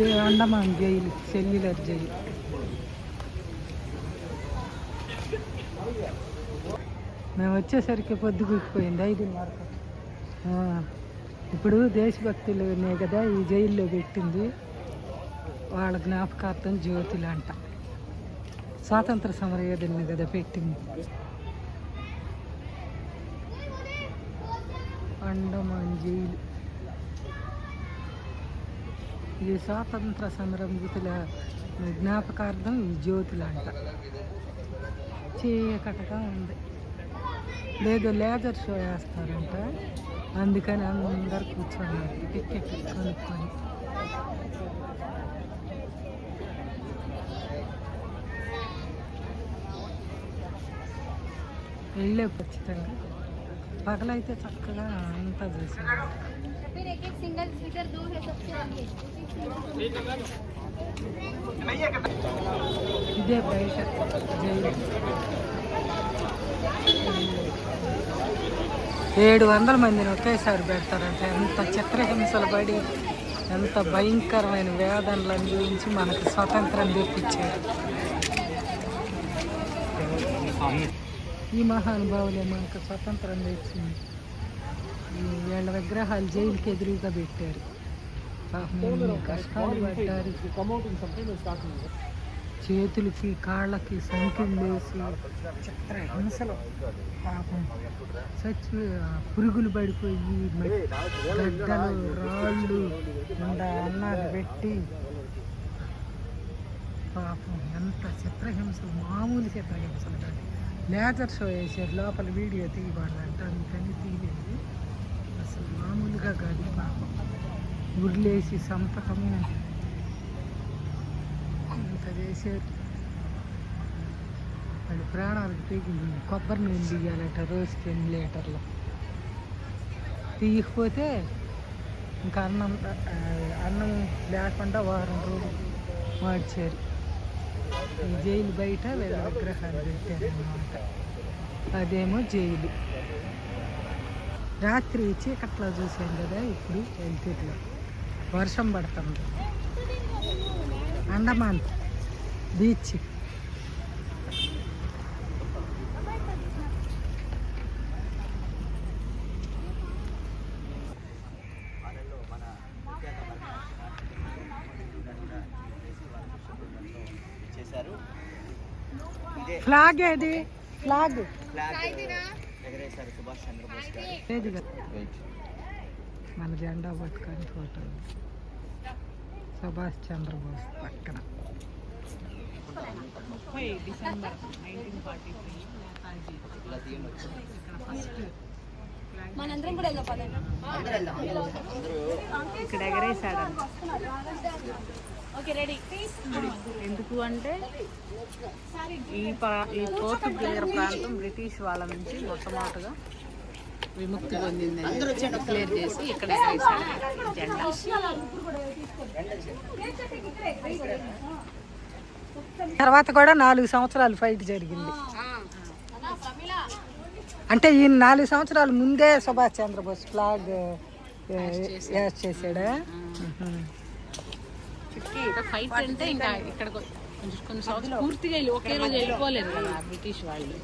ఇది Andaman jail cellular jail. మేము వచ్చేసరికి పొద్దుగుకిపోయింది ఐదున్నరకు. ఆ, ఇప్పుడు దేశభక్తులనే కదా ఈ జైల్లో పెట్టింది. వాళ్ళ జ్ఞాపకార్థం జ్యోతులు అంట స్వాతంత్ర సమరయోధుల్ని కదా పెట్టింది. అండమాన్ జైలు. ఈ స్వాతంత్ర సంరంభితుల జ్ఞాపకార్థం ఈ జ్యోతులంట. చీకటగా ఉంది. లేదు లేజర్ షో వేస్తారంట. అందుకని అందరు కూర్చొని టికెట్ కొనుక్కొని. వెళ్ళే ఖచ్చితంగా. పగలైతే చక్కగా అంతా చేశారు సింగల్ ఇదే భవిష్యత్ ఏడు వందల మందిని ఒకేసారి పెడతారంటే ఎంత చిత్రహింసలు పడి ఎంత భయంకరమైన వేదనలు అనుభవించి మనకు స్వాతంత్రం తెప్పించారు. ఈ మహానుభావులే మనకు స్వతంత్రం తెచ్చింది. వీళ్ళ విగ్రహాలు జైలుకి ఎదురుగా పెట్టారు. కష్టాలు పడ్డారు చేతులకి కాళ్ళకి సంఖ్యలు వేసి చిత్ర హింసలు. పాపం చచ్చి పురుగులు పడిపోయి గడ్డలు రాళ్ళు అన్నారు పెట్టి పాపం ఎంత చిత్రహింసలు మామూలు చిత్రహింసలు కాదు. లేజర్ షో వేసారు లోపల వీడియో తీయబడాలంట అందుకని తీయలేదు. అసలు మామూలుగా కాదు పాపం. గుడ్లేసి సంతకము. అంత చేశారు. వాళ్ళు ప్రాణాలకు తెగింది. కొబ్బరి నూనె తీయాలట రోజుకి ఎన్ని లీటర్లు. తీయకపోతే ఇంకా అన్నం అన్నం లేకుండా వారం రోజులు మార్చారు. ఈ జైలు బయట వీళ్ళ విగ్రహాలు పెట్టారు అన్నమాట అదేమో జైలు. రాత్రి చీకట్లో చూసాం కదా ఇప్పుడు వెళ్తూరులో వర్షం పడుతుంది. అండమాన్ బీచ్. ఫ్లాగ్ ఏది? ఫ్లాగ్. ఫ్లాగ్. ఎగరేశారు సుభాష్ చంద్రబోస్ గారు. మన జెండా పట్టుకొని ఫోటో సుభాష్ చంద్రబోస్ పక్కన. ముప్పై December nineteen forty three Netaji. ఇలా తీయండి ఇక్కడ ఫస్ట్ మనందరం కూడా వెళ్దాం పదండి. అందరూ వెళ్దాం అందరూ ఇక్కడ ఎగరేసాడంట ఓకే రెడీ. ఎందుకు అంటే ఈ ఈ పోర్ట్ ప్రాంతం బ్రిటిష్ వాళ్ళ నుంచి మొట్టమొదటిగా విముక్తి పొందిందని డిక్లేర్ చేసి ఇక్కడ జెండా. తర్వాత కూడా నాలుగు సంవత్సరాలు ఫైట్ జరిగింది. అంటే ఈ నాలుగు సంవత్సరాల ముందే సుభాష్ చంద్రబోస్ ఫ్లాగ్ యాడ్ చేశాడా. మ్మ్. ఇంకా ఫైట్ అంటే ఇంకా ఇక్కడ కొ- కొంచెం కొన్ని సంవత్సరాలు పూర్తిగా ఒకే రోజు వెళ్ళిపోలేదు కదా బ్రిటిష్ వాళ్ళు.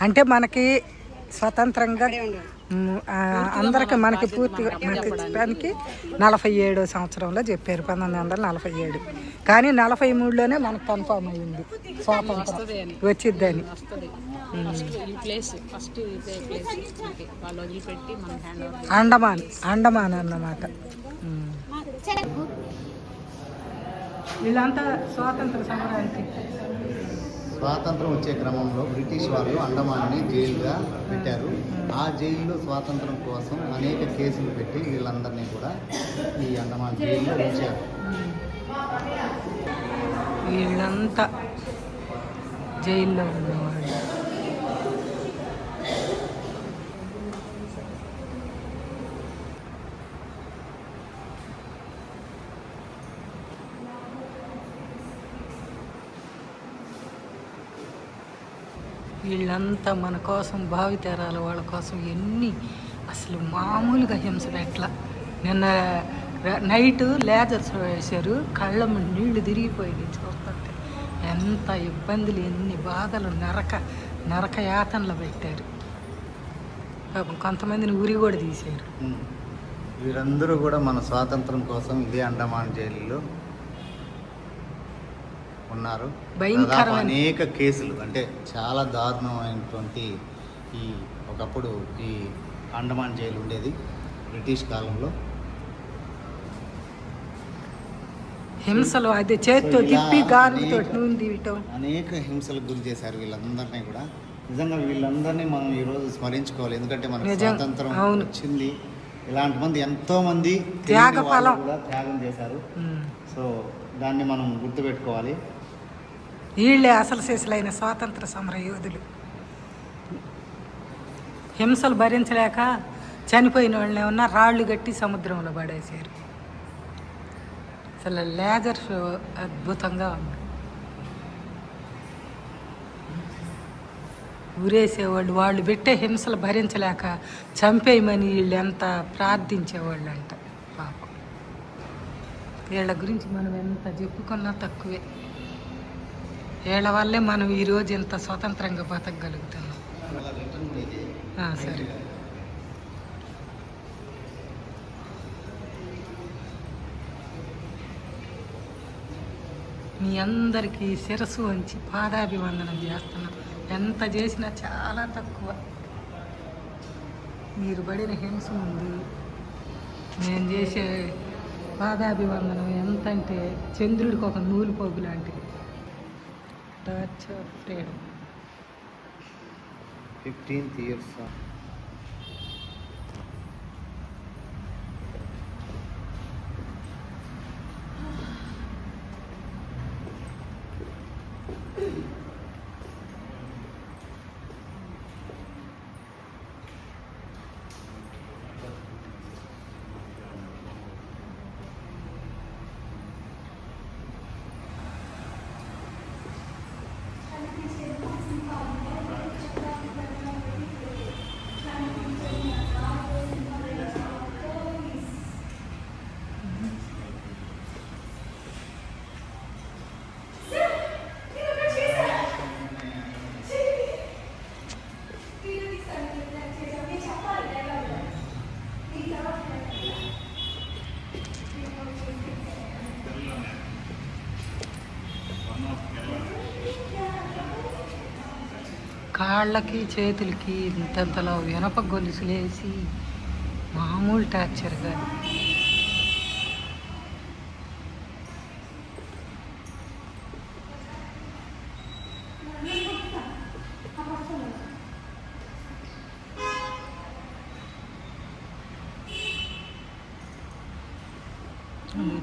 అంటే మనకి స్వతంత్రంగా అందరికి మనకి పూర్తిగా మనకి ఇచ్చడానికి నలభై ఏడో సంవత్సరంలో చెప్పారు పంతొమ్మిది వందల నలభై ఏడు. కానీ నలభై మూడులోనే మనకు కన్ఫామ్ అయ్యింది స్వాతంత్రం. వచ్చిద్దని వస్తుంది. ఫస్ట్ ఈ ప్లేస్ ఫస్ట్ ఇదే ప్లేస్. ఓకే వాళ్ళు వదిలిపెట్టి మనం హ్యాండ్ ఓవర్ అండమాన్ అండమాన్ అన్నమాట. వీళ్ళంతా స్వాతంత్ర సమరానికి స్వాతంత్రం వచ్చే క్రమంలో బ్రిటిష్ వాళ్ళు అండమాన్ని జైలుగా పెట్టారు. ఆ జైల్లో స్వాతంత్రం కోసం అనేక కేసులు పెట్టి వీళ్ళందరినీ కూడా ఈ అండమాన్ జైల్లో ఉంచారు. వీళ్ళంతా జైల్లో ఉన్నవాళ్ళు. వీళ్ళంతా మన కోసం భావితరాల వాళ్ళ కోసం ఎన్ని అసలు మామూలుగా హింస ఎట్లా? నిన్న నైట్ లేజర్స్ వేశారు కళ్ళ నీళ్ళు తిరిగిపోయినాయి చూస్తుంటే. ఎంత ఇబ్బందులు ఎన్ని బాధలు నరక నరక యాతనలు పెట్టారు. పాపం కొంతమందిని ఉరి కూడా తీశారు. వీరందరూ కూడా మన స్వాతంత్రం కోసం ఇదే అండమాన్ జైలులో ఉన్నారు. దాదాపు అనేక కేసులు అంటే చాలా దారుణమైనటువంటి ఈ ఒకప్పుడు ఈ అండమాన్ జైలు ఉండేది బ్రిటిష్ కాలంలో. హింసలు అది చేత్తో తిప్పి అనేక- హింసలకు గురి చేశారు వీళ్ళందరినీ కూడా. నిజంగా వీళ్ళందరినీ మనం ఈరోజు స్మరించుకోవాలి. ఎందుకంటే మనకు నిజం. స్వాతంత్రం. వచ్చింది. ఇలాంటి మంది ఎంతో మంది త్యాగ చేశారు. సో దాన్ని మనం గుర్తుపెట్టుకోవాలి. వీళ్ళే అసలు శేషులైన స్వాతంత్ర సమర యోధులు. హింసలు భరించలేక చనిపోయిన వాళ్ళని ఉన్న రాళ్ళు కట్టి సముద్రంలో పడేశారు. అసలు లేజర్ షో అద్భుతంగా ఉంది. ఊరేసేవాళ్ళు వాళ్ళు పెట్టే హింసలు భరించలేక చంపేయమని వీళ్ళు ఎంత ప్రార్థించేవాళ్ళు అంట పాపం. వీళ్ళ గురించి మనం ఎంత చెప్పుకున్నా తక్కువే. వీళ్ళ వల్లే మనం ఈరోజు ఇంత స్వతంత్రంగా బతకగలుగుతున్నాం. సరే. మీ అందరికీ శిరసు వంచి పాదాభివందనం చేస్తున్నాం. ఎంత చేసినా చాలా తక్కువ. మీరు పడిన హింస ఉంది నేను చేసే పాదాభివందనం ఎంత అంటే చంద్రుడికి ఒక నూలు పోగు లాంటిది. Touch freedom 15th year son. కాళ్ళకి చేతులకి ఇంతంతలో వెనప గొలుసులేసి మామూలు టార్చర్ కాదు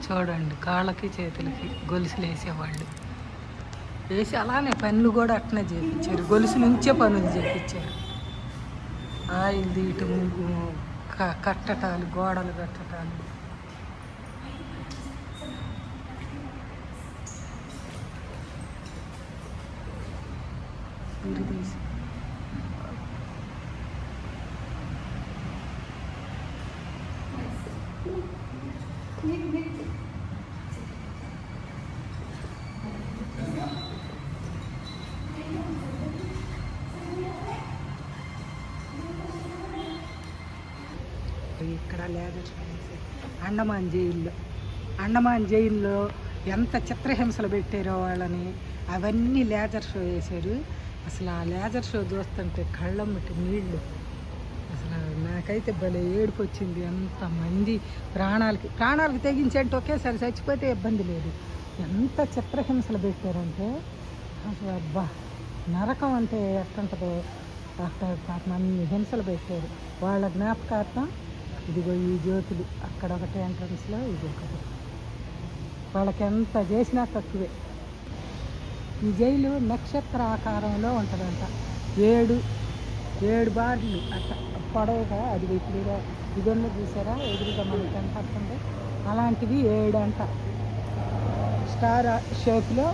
చూడండి కాళ్ళకి చేతులకి గొలుసులు వేసేవాళ్ళు వేసి అలానే పనులు కూడా అట్నే చేయించారు గొలుసు నుంచే పనులు చేయించారు ఆయిల్ తీయటం కట్టటాలు గోడలు కట్టటాలు. ఉరి తీసి లేదర్ అండమాన్ జైల్లో. అండమాన్ జైల్లో ఎంత చిత్రహింసలు పెట్టారో వాళ్ళని అవన్నీ లేజర్ షో వేశారు. అసలు ఆ లేజర్ షో చూస్తుంటే కళ్ళమ్మటి నీళ్ళు అసలు నాకైతే భలే ఏడుపు వచ్చింది ఎంతమంది ప్రాణాలకి ప్రాణాలకి తెగించేంటే ఒకేసారి చచ్చిపోతే ఇబ్బంది లేదు. ఎంత చిత్రహింసలు పెట్టారంటే అసలు అబ్బా నరకం అంటే ఎట్టుంటుందో అక్కడ అన్ని హింసలు పెట్టారు. వాళ్ళ జ్ఞాపకార్థం ఇదిగో ఈ జ్యోతులు. అక్కడ ఒకటి ఎంట్రన్స్లో ఇది ఒకటి. వాళ్ళకి ఎంత చేసినా తక్కువే. ఈ జైలు నక్షత్ర ఆకారంలో ఉంటుందంట. ఏడు ఏడు బార్లు. అట్ట పొడవుగా అది ఇప్పుడు ఇదొన్న చూసారా? ఎదురుగా మనకి కనపడుతుంది. అలాంటివి ఏడు అంట స్టార్ షేప్లో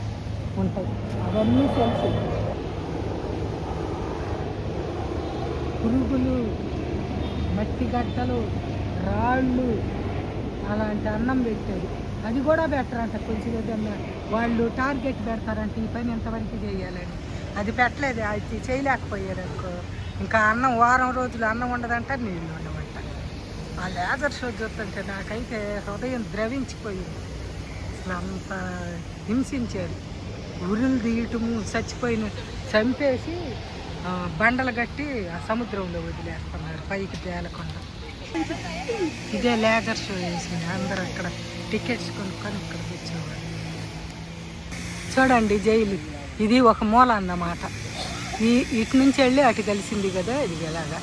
ఉంటాయి. అవన్నీ తెలుసు. పురుగులు మట్టి గడ్డలు రాళ్ళు అలాంటి అన్నం పెట్టేది. అది కూడా బెటర్ అంట కొంచెం ఏదన్నా వాళ్ళు టార్గెట్ పెడతారంట ఈ పని ఎంతవరకు చేయాలని. అది పెట్టలేదు అది చేయలేకపోయారు అనుకో ఇంకా అన్నం వారం రోజులు అన్నం ఉండదంట నీళ్ళు ఉండవంట. ఆ లేజర్ షో చూస్తుంటే నాకైతే హృదయం ద్రవించిపోయింది. అసలు అంత హింసించారు ఉరులు తీయటము చచ్చిపోయిన చంపేసి బండలు కట్టి ఆ సముద్రంలో వదిలేస్తారు పైకి తేలకుండా. ఇదే లేజర్ షో వేసింది. అందరూ అక్కడ టికెట్స్ కొనుక్కొని ఇక్కడ కూర్చోవాలి చూడండి జైలు. ఇది ఒక మూల అన్నమాట. ఈ ఇటు నుంచి వెళ్ళి అటు కలిసింది కదా ఇది ఎలాగా?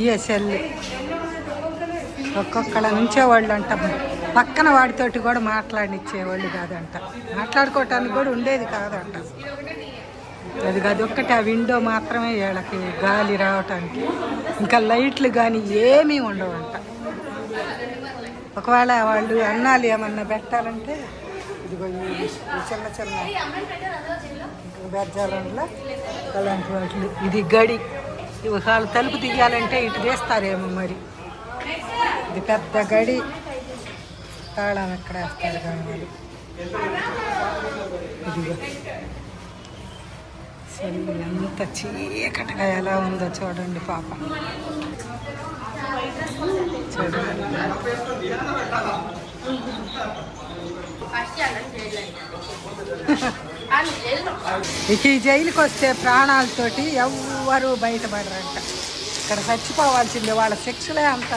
ఇయే సెల్ ఒక్కొక్కళ్ళ నుంచేవాళ్ళు అంట పక్కన వాడితోటి కూడా మాట్లాడినిచ్చేవాళ్ళు కాదంట. మాట్లాడుకోవటానికి కూడా ఉండేది కాదంట. అది కాదు ఒక్కటి ఆ విండో మాత్రమే వీళ్ళకి గాలి రావటానికి. ఇంకా లైట్లు కానీ ఏమీ ఉండవంట. ఒకవేళ వాళ్ళు అన్నాలు ఏమన్నా పెట్టాలంటే ఇదిగో ఈ చిన్న చిన్న బెజ్జాలలో అలాంటి వాటిలు ఇది గడి. ఇవాళ వాళ్ళు తలుపు తీయాలంటే ఇటు వేస్తారేమో మరి. ఇది పెద్ద గడి. తాళం ఎక్కడ వేస్తారు కానీ వాళ్ళు ఇదిగో. అసలు ఎంత చీకటిగా ఎలా ఉందో చూడండి పాప. చూడండి. ఇక ఈ జైలుకి వస్తే ప్రాణాలతోటి ఎవ్వరూ బయటపడరంట. ఇక్కడ చచ్చిపోవాల్సిందే వాళ్ళ శిక్షలే అంత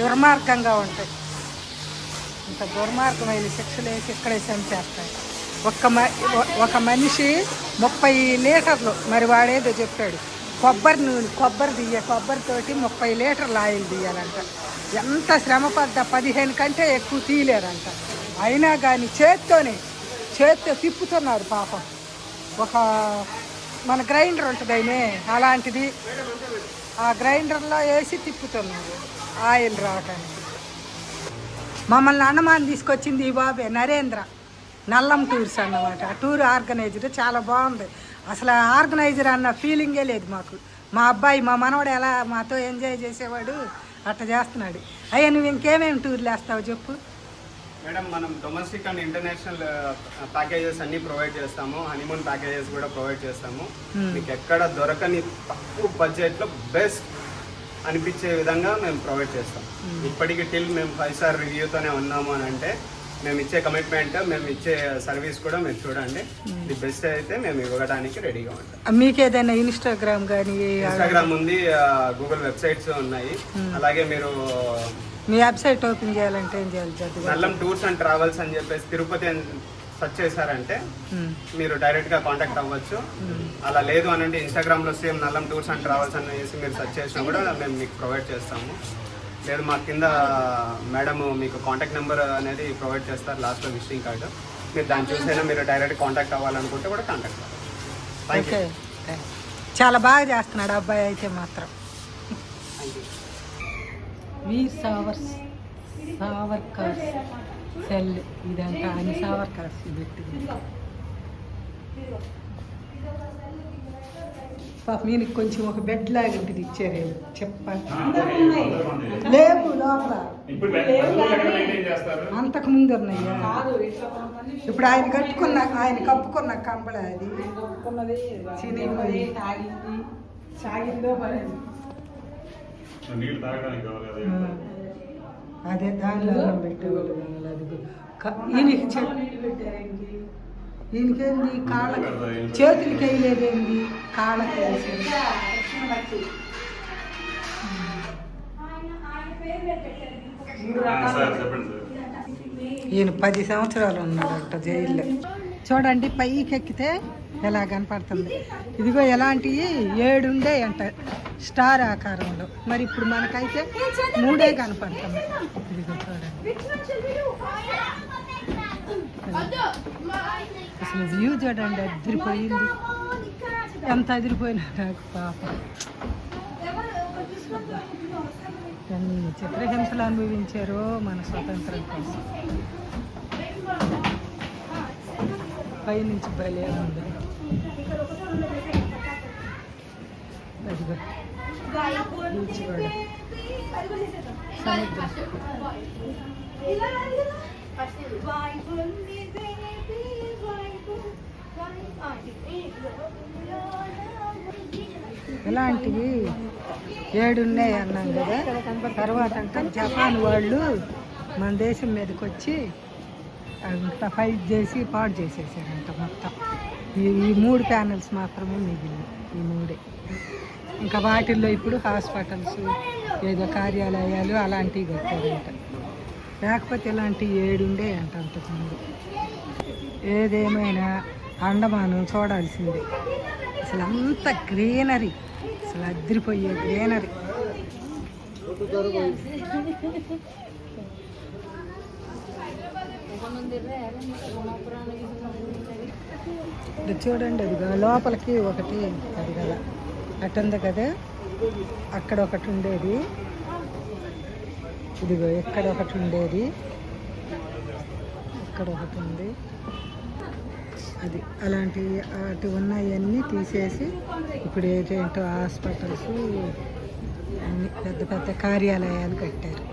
దుర్మార్గంగా ఉంటాయి. ఇంత దుర్మార్గమైన శిక్షలు వేసి ఇక్కడే చంపేస్తాయి. ఒక్క మ ఒక మనిషి ముప్పై లీటర్లు మరి వాడేదో చెప్పాడు కొబ్బరి నూనె కొబ్బరి తీయ కొబ్బరితోటి ముప్పై లీటర్లు ఆయిల్ తీయాలంట. ఎంత శ్రమ పడ్డా పదిహేను కంటే ఎక్కువ తీయలేరంట. అయినా కానీ చేత్తోనే చేత్తో తిప్పుతున్నారు పాపం. ఒక మన గ్రైండర్ ఉంటుంది అయినే అలాంటిది. ఆ గ్రైండర్లో వేసి తిప్పుతున్నారు ఆయిల్ రావటానికి. మమ్మల్ని అన్నమాన్ తీసుకొచ్చింది ఈ బాబే నరేంద్ర. నల్లం టూర్స్ అన్నమాట. ఆ టూర్ ఆర్గనైజర్ చాలా బాగుంది. అసలు ఆర్గనైజర్ అన్న ఫీలింగే లేదు మాకు. మా అబ్బాయి మా మనవడు ఎలా మాతో ఎంజాయ్ చేసేవాడు అట్లా చేస్తున్నాడు. అయ్యా నువ్వు ఇంకేమేమి టూర్లు వేస్తావు చెప్పు. మేడం మనం డొమెస్టిక్ అండ్ ఇంటర్నేషనల్ ప్యాకేజెస్ అన్ని ప్రొవైడ్ చేస్తాము. హనీమూన్ ప్యాకేజెస్ కూడా ప్రొవైడ్ చేస్తాము. మీకు ఎక్కడ దొరకని తక్కువ బడ్జెట్లో బెస్ట్ అనిపించే విధంగా మేము ప్రొవైడ్ చేస్తాం. ఇప్పటికి టిల్ మేము ఫైవ్ స్టార్ రివ్యూతోనే ఉన్నాము అని అంటే మేము ఇచ్చే కమిట్మెంట్ మేము ఇచ్చే సర్వీస్ కూడా మీరు చూడండి. ది బెస్ట్ అయితే మేము ఇవ్వడానికి రెడీగా ఉంటాం. మీకు ఏదైనా ఇన్స్టాగ్రామ్ కానీ ఇన్స్టాగ్రామ్ ఉంది గూగుల్ వెబ్సైట్స్ ఉన్నాయి. అలాగే మీరు మీ వెబ్సైట్ ఓపెన్ చేయాలంటే ఏం చేయాలి చదువు నల్లం టూర్స్ అండ్ ట్రావెల్స్ అని చెప్పేసి తిరుపతి అని సెర్చ్ చేశారంటే మీరు డైరెక్ట్గా కాంటాక్ట్ అవ్వచ్చు. అలా లేదు అని అంటే ఇన్స్టాగ్రామ్లో same Nallam tours and travels అని వేసి మీరు సెర్చ్ చేసినా కూడా మేము మీకు ప్రొవైడ్ చేస్తాము. లేదు మా కింద మేడం మీకు కాంటాక్ట్ నెంబర్ అనేది ప్రొవైడ్ చేస్తారు లాస్ట్లో విజిటింగ్ కార్డు. మీరు దాన్ని చూసైనా మీరు డైరెక్ట్ కాంటాక్ట్ అవ్వాలనుకుంటే కూడా కాంటాక్ట్ అవ్వాలి థ్యాంక్ యూ ఓకే చాలా బాగా చేస్తున్నాడు అబ్బాయి అయితే మాత్రం. వీర్ సావర్స్ సావర్కర్స్ సెల్ ఇదంతా అని సావర్కర్స్ పెట్టింది పాప మీకు కొంచెం ఒక బెడ్ లాగా ఉంటుంది ఇచ్చారేమో చెప్పండి లేవు లోపల. అంతకు ముందు ఉన్నాయ్యా ఇప్పుడు ఆయన కట్టుకున్న ఆయన కప్పుకున్న కంబళ అది. చినిగిపోయి సాగిందో పడేది నీళ్ళు తాగడానికి కావాలి కదా ఆ. అదే దానిలో అన్నం పెట్టేవాళ్ళు కావాలి అది క- ఈయనకి ఈయనకేంది? కాళ్ళకి చేతులకి వేయలేదేంది కాళ్ళకి వేసేది ఈయన పది సంవత్సరాలు ఉన్నాడంట జైల్లో. చూడండి పైకి ఎక్కితే ఎలా కనపడుతుంది? ఇదిగో ఎలాంటివి ఏడుండే అంట స్టార్ ఆకారంలో. మరి ఇప్పుడు మనకైతే మూడే కనపడుతుంది ఇదిగో చూడండి. అసలు వ్యూ చూడండి అదిరిపోయింది. ఎంత అదిరిపోయినా నాకు పాప. ఎన్ని చిత్రహింసలు అనుభవించారో మన స్వతంత్రం కోసం. పైనుంచి భలే ఉంది. ఇలాంటివి ఏడున్నాయి అన్నాం కదా. తర్వాత అంటే జపాన్ వాళ్ళు మన దేశం మీదకి వచ్చి అంత ఫైట్ చేసి పాడు చేసేసారంట మొత్తం. ఈ ఈ మూడు ప్యానెల్స్ మాత్రమే మిగిలిన ఈ మూడే. ఇంకా వాటిల్లో ఇప్పుడు హాస్పిటల్స్ ఏదో కార్యాలయాలు అలాంటివి కట్టారంట. లేకపోతే ఇలాంటి ఏడుండే అంట అంతకుముందు. ఏదేమైనా అండమానం చూడాల్సిందే. అసలు అంత గ్రీనరీ అసలు అదిరిపోయే గ్రీనరీ. ఇది చూడండి ఇదిగో లోపలికి ఒకటి అది కదా. అటు ఉంది కదా. అక్కడ ఒకటి ఉండేది. ఇదిగో ఇక్కడ ఒకటి ఉండేది. ఇక్కడ ఒకటి ఉంది. అది అలాంటి అటు ఉన్నాయన్నీ తీసేసి ఇప్పుడు ఏంటో హాస్పిటల్స్ అన్ని పెద్ద పెద్ద కార్యాలయాలు కట్టారు.